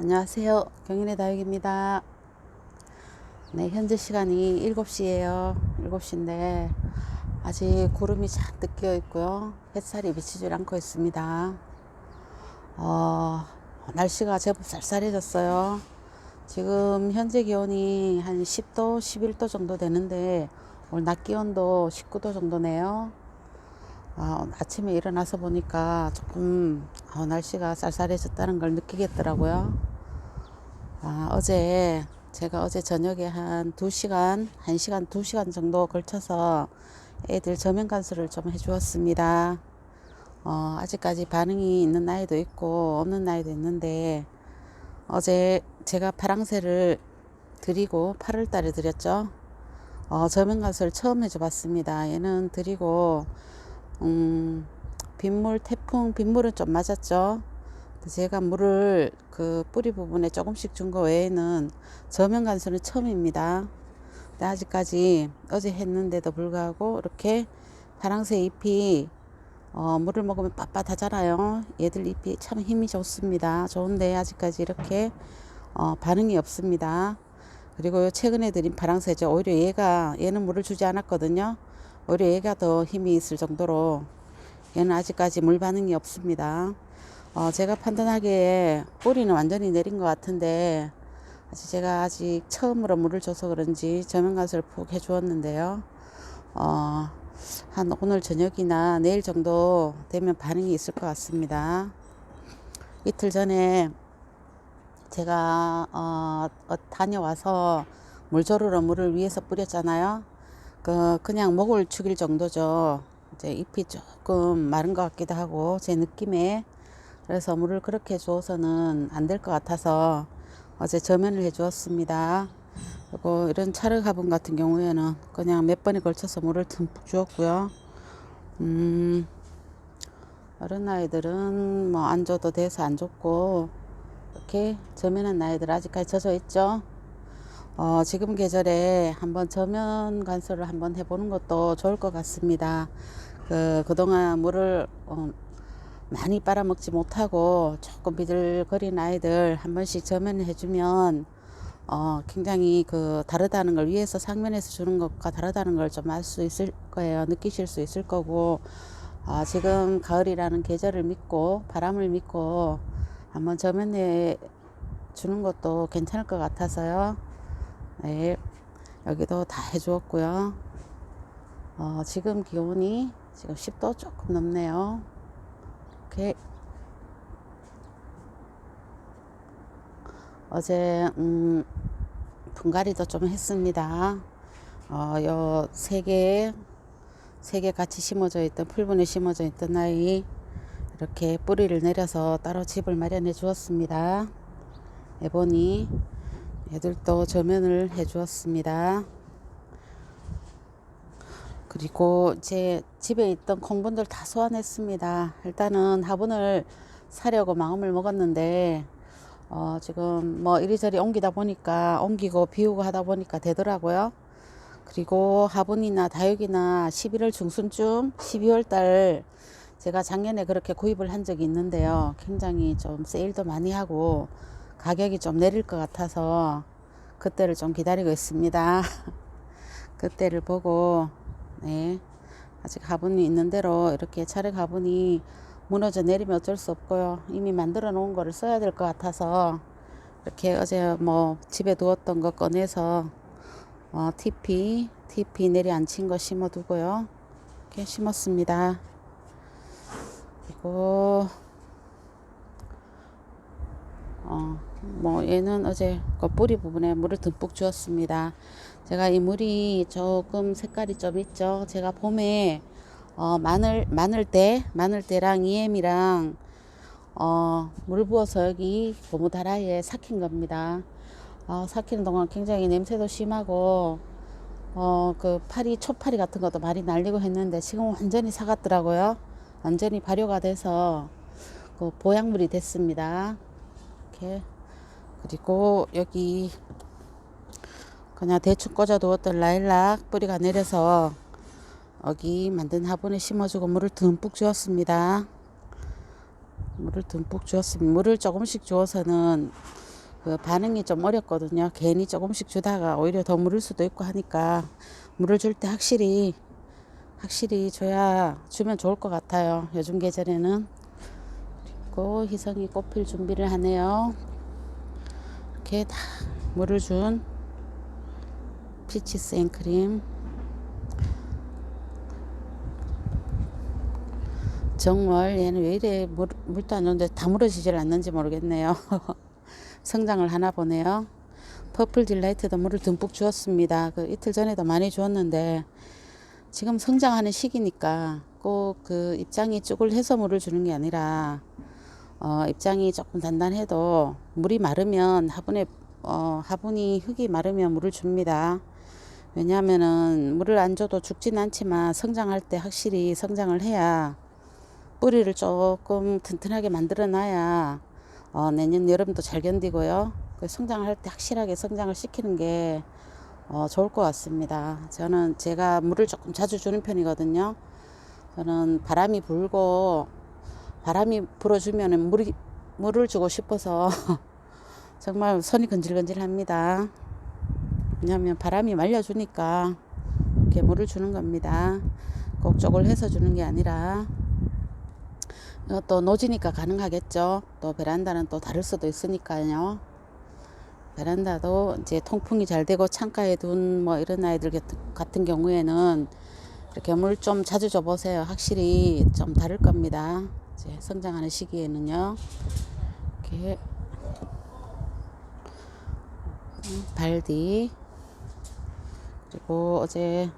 안녕하세요. 경인의 다육입니다. 네, 현재 시간이 7시예요. 7시인데 아직 구름이 잔뜩 끼어 있고요. 햇살이 비치질 않고 있습니다. 어, 날씨가 제법 쌀쌀해졌어요. 지금 현재 기온이 한 10도, 11도 정도 되는데 오늘 낮 기온도 19도 정도네요. 아, 아침에 일어나서 보니까 조금 어, 날씨가 쌀쌀해졌다는 걸 느끼겠더라고요. 아, 어제 제가 어제 저녁에 한 2시간, 1시간, 2시간 정도 걸쳐서 애들 저면 간수를 좀 해주었습니다. 어, 아직까지 반응이 있는 나이도 있고 없는 나이도 있는데 어제 제가 파랑새를 드리고 8월 달에 드렸죠. 어, 저면 간수를 처음 해줘봤습니다. 얘는 드리고 음, 빗물, 태풍, 빗물은 좀 맞았죠. 제가 물을 그 뿌리 부분에 조금씩 준 거 외에는 저면 간수는 처음입니다. 아직까지 어제 했는데도 불구하고 이렇게 파랑새 잎이 어, 물을 먹으면 빳빳하잖아요. 얘들 잎이 참 힘이 좋습니다. 좋은데 아직까지 이렇게 어, 반응이 없습니다. 그리고 최근에 들인 파랑새죠. 오히려 얘가 얘는 물을 주지 않았거든요. 오히려 얘가 더 힘이 있을 정도로 얘는 아직까지 물 반응이 없습니다. 어, 제가 판단하기에 뿌리는 완전히 내린 것 같은데 아직 제가 아직 처음으로 물을 줘서 그런지 저면가스를 푹 해주었는데요. 어, 한 오늘 저녁이나 내일 정도 되면 반응이 있을 것 같습니다. 이틀 전에 제가 어, 어, 다녀와서 물조르러 물을 위에서 뿌렸잖아요. 그 그냥 목을 죽일 정도죠. 이제 잎이 조금 마른 것 같기도 하고 제 느낌에 그래서 물을 그렇게 주어서는 안 될 것 같아서 어제 저면을 해 주었습니다. 그리고 이런 차르 화분 같은 경우에는 그냥 몇 번에 걸쳐서 물을 듬뿍 주었고요. 음, 어른 아이들은 뭐 안 줘도 돼서 안 줬고 이렇게 저면한 아이들 아직까지 젖어 있죠. 어, 지금 계절에 한번 저면 간수를 한번 해보는 것도 좋을 것 같습니다. 그, 그동안 물을 어, 많이 빨아먹지 못하고 조금 비들거린 아이들 한 번씩 저면을 해주면 어, 굉장히 그 다르다는 걸 위에서 상면에서 주는 것과 다르다는 걸 좀 알 수 있을 거예요. 느끼실 수 있을 거고 어, 지금 가을이라는 계절을 믿고 바람을 믿고 한번 저면해 주는 것도 괜찮을 것 같아서요. 네, 여기도 다 해주었고요. 어, 지금 기온이 지금 10도 조금 넘네요. 이렇게 어제 음, 분갈이도 좀 했습니다. 어, 요 세 개, 세 개 같이 심어져 있던 풀분에 심어져 있던 아이 이렇게 뿌리를 내려서 따로 집을 마련해 주었습니다. 에보니 애들도 저면을 해 주었습니다. 그리고 제 집에 있던 콩분들 다 소환했습니다. 일단은 화분을 사려고 마음을 먹었는데 어, 지금 뭐 이리저리 옮기다 보니까 옮기고 비우고 하다 보니까 되더라고요. 그리고 화분이나 다육이나 11월 중순쯤 12월 달 제가 작년에 그렇게 구입을 한 적이 있는데요. 굉장히 좀 세일도 많이 하고 가격이 좀 내릴 것 같아서 그때를 좀 기다리고 있습니다. 그때를 보고 네. 아직 화분이 있는 대로 이렇게 차례 화분이 무너져 내리면 어쩔 수 없고요. 이미 만들어 놓은 거를 써야 될 것 같아서 이렇게 어제 뭐 집에 두었던 거 꺼내서 어, TP, TP 내려앉힌 거 심어 두고요. 이렇게 심었습니다. 그리고 어, 뭐 얘는 어제 그 뿌리 부분에 물을 듬뿍 주었습니다. 제가 이 물이 조금 색깔이 좀 있죠. 제가 봄에 어, 마늘 마늘대 마늘대랑 이엠이랑 어, 물 부어서 여기 고무다라이에 삭힌 겁니다. 어, 삭히는 동안 굉장히 냄새도 심하고 어, 그 파리 초파리 같은 것도 많이 날리고 했는데 지금 완전히 사갔더라고요. 완전히 발효가 돼서 그 보약물이 됐습니다. 이렇게 그리고 여기 그냥 대충 꽂아 두었던 라일락 뿌리가 내려서 여기 만든 화분에 심어주고 물을 듬뿍 주었습니다. 물을 듬뿍 주었습니다. 물을 조금씩 주어서는 그 반응이 좀 어렵거든요. 괜히 조금씩 주다가 오히려 더 물을 수도 있고 하니까 물을 줄 때 확실히 확실히 줘야 주면 좋을 것 같아요. 요즘 계절에는 그리고 희성이 꽃필 준비를 하네요. 이렇게 다 물을 준 피치 생크림 정월 얘는 왜 이래 물, 물도 안 주는데 다 물어지질 않는지 모르겠네요. 성장을 하나 보네요. 퍼플 딜라이트도 물을 듬뿍 주었습니다. 그 이틀 전에도 많이 주었는데 지금 성장하는 시기니까 꼭 그 입장이 쭈글해서 물을 주는 게 아니라 어, 입장이 조금 단단해도 물이 마르면 화분에 어, 화분이 흙이 마르면 물을 줍니다. 왜냐하면은 물을 안 줘도 죽진 않지만 성장할 때 확실히 성장을 해야 뿌리를 조금 튼튼하게 만들어 놔야 어, 내년 여름도 잘 견디고요. 그 성장을 할때 확실하게 성장을 시키는 게 어, 좋을 것 같습니다. 저는 제가 물을 조금 자주 주는 편이거든요. 저는 바람이 불고 바람이 불어주면 물이 물을 주고 싶어서 정말 손이 건질건질합니다. 왜냐하면 바람이 말려주니까 이렇게 물을 주는 겁니다. 꼭 쪽을 해서 주는 게 아니라 또 노지니까 가능하겠죠. 또 베란다는 또 다를 수도 있으니까요. 베란다도 이제 통풍이 잘 되고 창가에 둔 뭐 이런 아이들 같은 경우에는 이렇게 물 좀 자주 줘 보세요. 확실히 좀 다를 겁니다. 이제 성장하는 시기에는요. 이렇게 발디 그리고 어제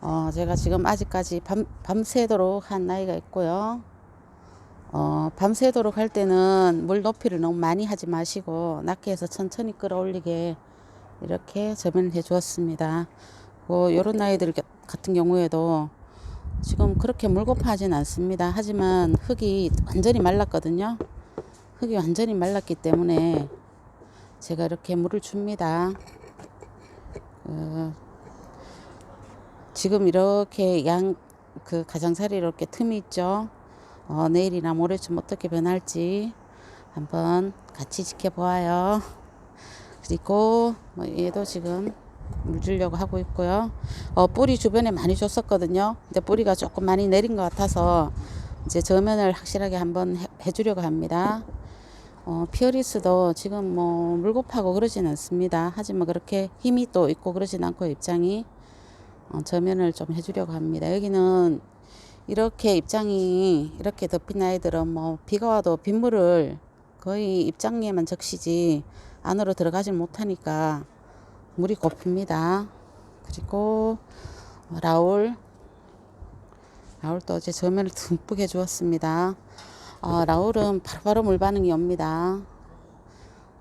어 제가 지금 아직까지 밤 밤새도록 한 나이가 있고요. 어, 밤새도록 할 때는 물 높이를 너무 많이 하지 마시고 낮게 해서 천천히 끌어올리게 이렇게 저변을 해 주었습니다. 뭐 요런 아이들 같은 경우에도 지금 그렇게 물고파하진 않습니다. 하지만 흙이 완전히 말랐거든요. 흙이 완전히 말랐기 때문에 제가 이렇게 물을 줍니다. 어, 지금 이렇게 양 그 가장자리 이렇게 틈이 있죠. 어, 내일이나 모레쯤 어떻게 변할지 한번 같이 지켜보아요. 그리고 뭐 얘도 지금 물 주려고 하고 있고요. 어, 뿌리 주변에 많이 줬었거든요. 근데 뿌리가 조금 많이 내린 것 같아서 이제 저면을 확실하게 한번 해, 해주려고 합니다. 어, 피어리스도 지금 뭐 물곱하고 그러진 않습니다. 하지만 그렇게 힘이 또 있고 그러진 않고 입장이 어, 저면을 좀 해주려고 합니다. 여기는 이렇게 입장이 이렇게 덮인 아이들은 뭐 비가 와도 빗물을 거의 입장에만 적시지 안으로 들어가지 못하니까 물이 고픕니다. 그리고 라울 라울도 어제 저면을 듬뿍 해주었습니다. 어, 라울은 바로바로 물 반응이 옵니다.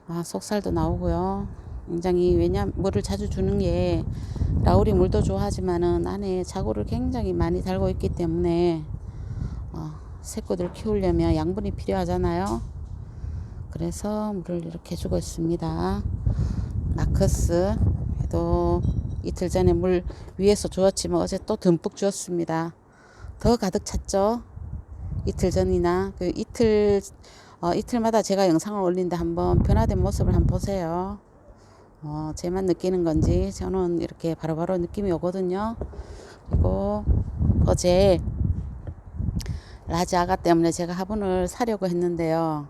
아, 속살도 나오고요. 굉장히 왜냐 물을 자주 주는 게 라울이 물도 좋아하지만은 안에 자고를 굉장히 많이 달고 있기 때문에 어, 새꼬들 키우려면 양분이 필요하잖아요. 그래서 물을 이렇게 주고 있습니다. 마커스 도 이틀 전에 물 위에서 주었지만 어제 또 듬뿍 주었습니다. 더 가득 찼죠. 이틀 전이나 그 이틀 어, 이틀마다 제가 영상을 올린데 한번 변화된 모습을 한번 보세요. 어, 제만 느끼는 건지 저는 이렇게 바로바로 바로 느낌이 오거든요. 그리고 어제 라자가 때문에 제가 화분을 사려고 했는데요.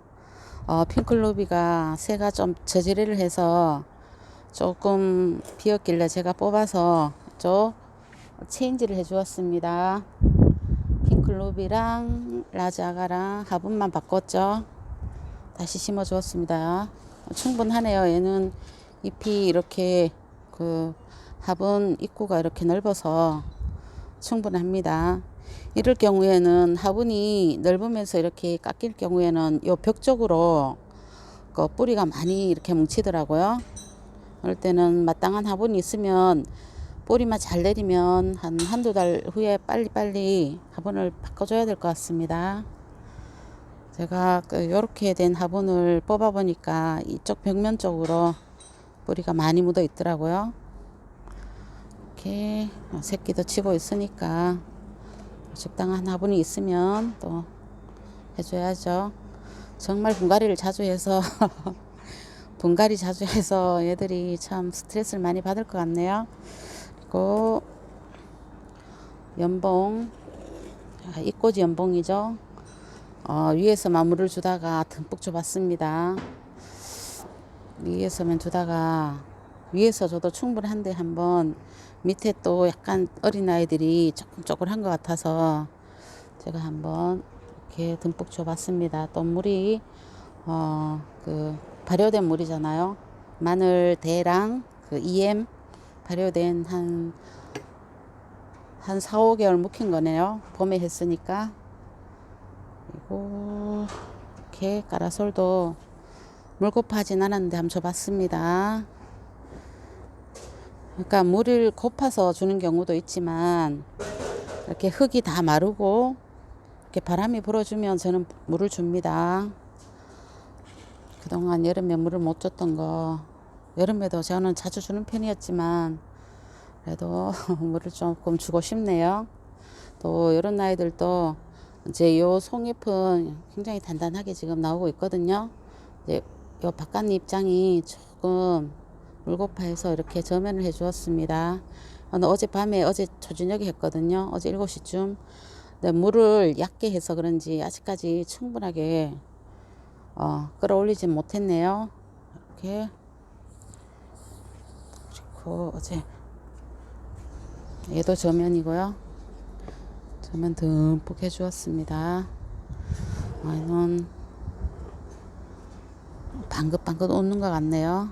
어, 핑클로비가 새가 좀 저지레를 해서 조금 비었길래 제가 뽑아서 저 체인지를 해 주었습니다. 핑클로비랑 라자가랑 화분만 바꿨죠. 다시 심어 주었습니다. 충분하네요. 얘는 잎이 이렇게 그 화분 입구가 이렇게 넓어서 충분합니다. 이럴 경우에는 화분이 넓으면서 이렇게 깎일 경우에는 요 벽 쪽으로 그 뿌리가 많이 이렇게 뭉치더라고요. 그럴 때는 마땅한 화분이 있으면 뿌리만 잘 내리면 한 한두 달 후에 빨리빨리 화분을 바꿔줘야 될 것 같습니다. 제가 이렇게 그된 화분을 뽑아 보니까 이쪽 벽면 쪽으로 뿌리가 많이 묻어 있더라고요. 이렇게 새끼도 치고 있으니까 적당한 화분이 있으면 또 해줘야죠. 정말 분갈이를 자주 해서 분갈이 자주 해서 얘들이 참 스트레스를 많이 받을 것 같네요. 그리고 연봉, 아, 이꼬지 연봉이죠. 어, 위에서만 물을 주다가 듬뿍 줘봤습니다. 위에서만 주다가 위에서 줘도 충분한데 한번 밑에 또 약간 어린 아이들이 조금 쪼글한 것 같아서 제가 한번 이렇게 듬뿍 줘봤습니다. 또 물이 어, 그 발효된 물이잖아요. 마늘 대랑 그 EM 발효된 한, 한 4, 5개월 묵힌 거네요. 봄에 했으니까. 그리고 이렇게 까라솔도 물곱하진 않았는데 한번 줘봤습니다. 그러니까 물을 곱아서 주는 경우도 있지만 이렇게 흙이 다 마르고 이렇게 바람이 불어주면 저는 물을 줍니다. 그동안 여름에 물을 못 줬던 거 여름에도 저는 자주 주는 편이었지만 그래도 물을 조금 주고 싶네요. 또 이런 아이들도 이제 요 송잎은 굉장히 단단하게 지금 나오고 있거든요. 이제 요 바깥 입장이 조금 물고파해서 이렇게 저면을 해 주었습니다. 어젯밤에 어제 초저녁에 했거든요. 어제 7시쯤. 근데 물을 얕게 해서 그런지 아직까지 충분하게 어, 끌어올리지 못했네요. 이렇게 그리고 어제 얘도 저면이고요. 저면 듬뿍 해주었습니다. 아이는 방긋방긋 웃는 것 같네요.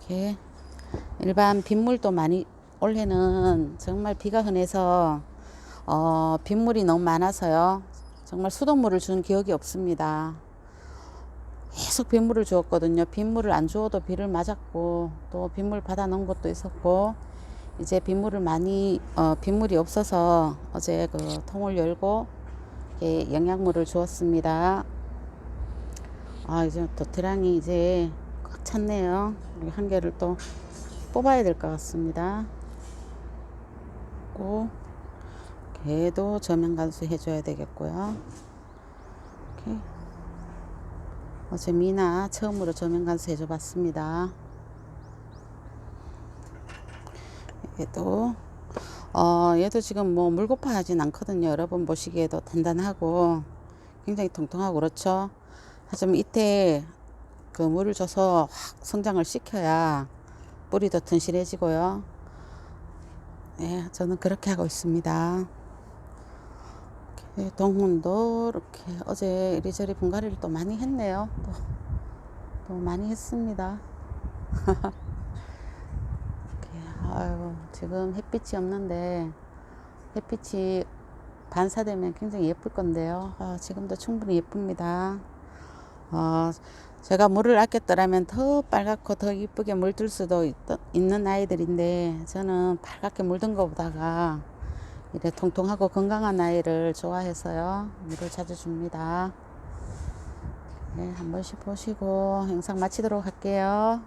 이렇게 일반 빗물도 많이 올해는 정말 비가 흔해서 어, 빗물이 너무 많아서요. 정말 수돗물을 준 기억이 없습니다. 계속 빗물을 주었거든요. 빗물을 안 주어도 비를 맞았고 또 빗물 받아 놓은 것도 있었고 이제 빗물을 많이 어, 빗물이 없어서 어제 그 통을 열고 이렇게 영양물을 주었습니다. 아 이제 도태랑이 이제 꽉 찼네요. 한 개를 또 뽑아야 될 것 같습니다. 꼭 걔도 저면 간수 해줘야 되겠고요. 이렇게 어제 미나 처음으로 저면 간수 해줘 봤습니다. 얘도 어 얘도 지금 뭐 물고파 하진 않거든요. 여러분 보시기에도 단단하고 굉장히 통통하고 그렇죠. 하지만 이때 그 물을 줘서 확 성장을 시켜야 뿌리도 튼실해지고요. 예, 저는 그렇게 하고 있습니다. 이렇게 동훈도 이렇게 어제 이리저리 분갈이를 또 많이 했네요. 또, 또 많이 했습니다. 아유, 지금 햇빛이 없는데 햇빛이 반사되면 굉장히 예쁠 건데요. 아, 지금도 충분히 예쁩니다. 어, 제가 물을 아꼈더라면 더 빨갛고 더 이쁘게 물들 수도 있, 있는 아이들인데 저는 빨갛게 물든 것보다가 이래 통통하고 건강한 아이를 좋아해서요. 물을 자주 줍니다. 네, 한 번씩 보시고 영상 마치도록 할게요.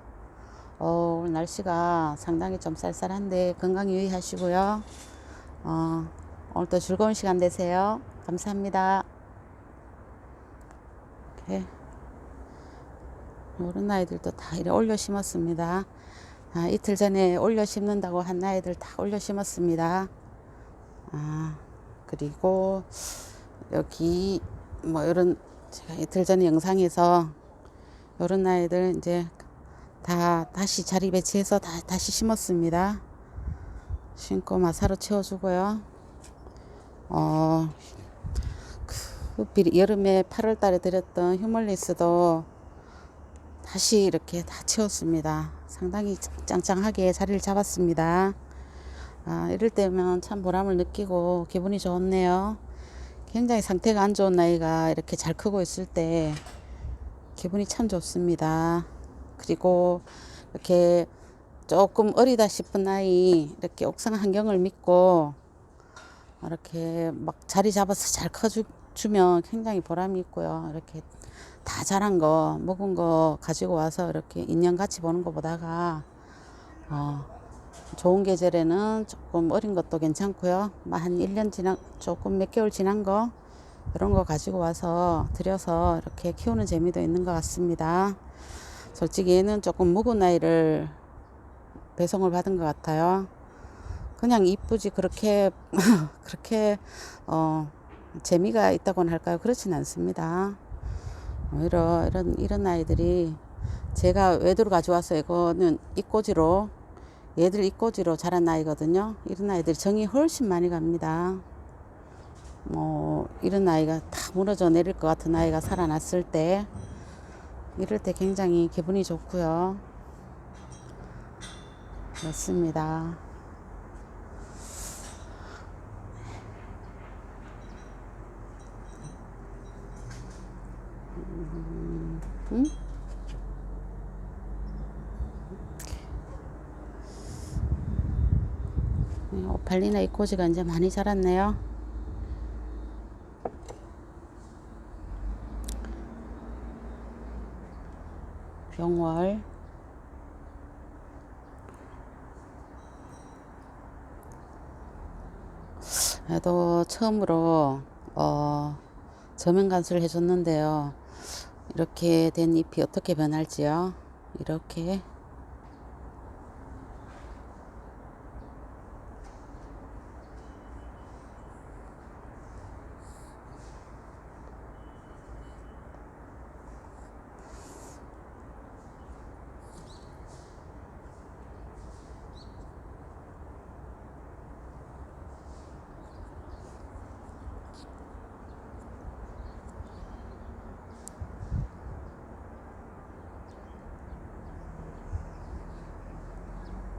어, 오늘 날씨가 상당히 좀 쌀쌀한데 건강 유의하시고요. 어, 오늘도 즐거운 시간 되세요. 감사합니다. 이렇게 이런 아이들도 다 이래 올려 심었습니다. 아, 이틀 전에 올려 심는다고 한 아이들 다 올려 심었습니다. 아, 그리고 여기 뭐 이런 제가 이틀 전에 영상에서 이런 아이들 이제 다 다시 자리 배치해서 다, 다시 심었습니다. 심고 마사로 채워주고요. 어, 그 여름에 8월 달에 드렸던 휴멀리스도 다시 이렇게 다 채웠습니다. 상당히 짱짱하게 자리를 잡았습니다. 아, 이럴 때면 참 보람을 느끼고 기분이 좋네요. 굉장히 상태가 안 좋은 나이가 이렇게 잘 크고 있을 때 기분이 참 좋습니다. 그리고 이렇게 조금 어리다 싶은 나이 이렇게 옥상 환경을 믿고 이렇게 막 자리 잡아서 잘 커주면 굉장히 보람이 있고요. 이렇게 다 자란 거, 먹은 거 가지고 와서 이렇게 인연 같이 보는 것보다가 어, 좋은 계절에는 조금 어린 것도 괜찮고요. 뭐한 1년 지난, 조금 몇 개월 지난 거, 이런 거 가지고 와서 들여서 이렇게 키우는 재미도 있는 것 같습니다. 솔직히 얘는 조금 묵은 아이를 배송을 받은 것 같아요. 그냥 이쁘지 그렇게 그렇게 어 재미가 있다고는 할까요? 그렇진 않습니다. 오히려 이런 이런 아이들이 제가 외도로 가져왔어요. 이거는 이 꼬지로 얘들 이꼬지로 자란 아이거든요. 이런 아이들이 정이 훨씬 많이 갑니다. 뭐 이런 아이가 다 무너져 내릴 것 같은 아이가 살아났을 때 이럴 때 굉장히 기분이 좋고요. 그렇습니다. 음? 네, 오팔리나 이코지가 이제 많이 자랐네요. 병월 그래도 처음으로 어, 저면 간수를 해줬는데요. 이렇게 된 잎이 어떻게 변할지요? 이렇게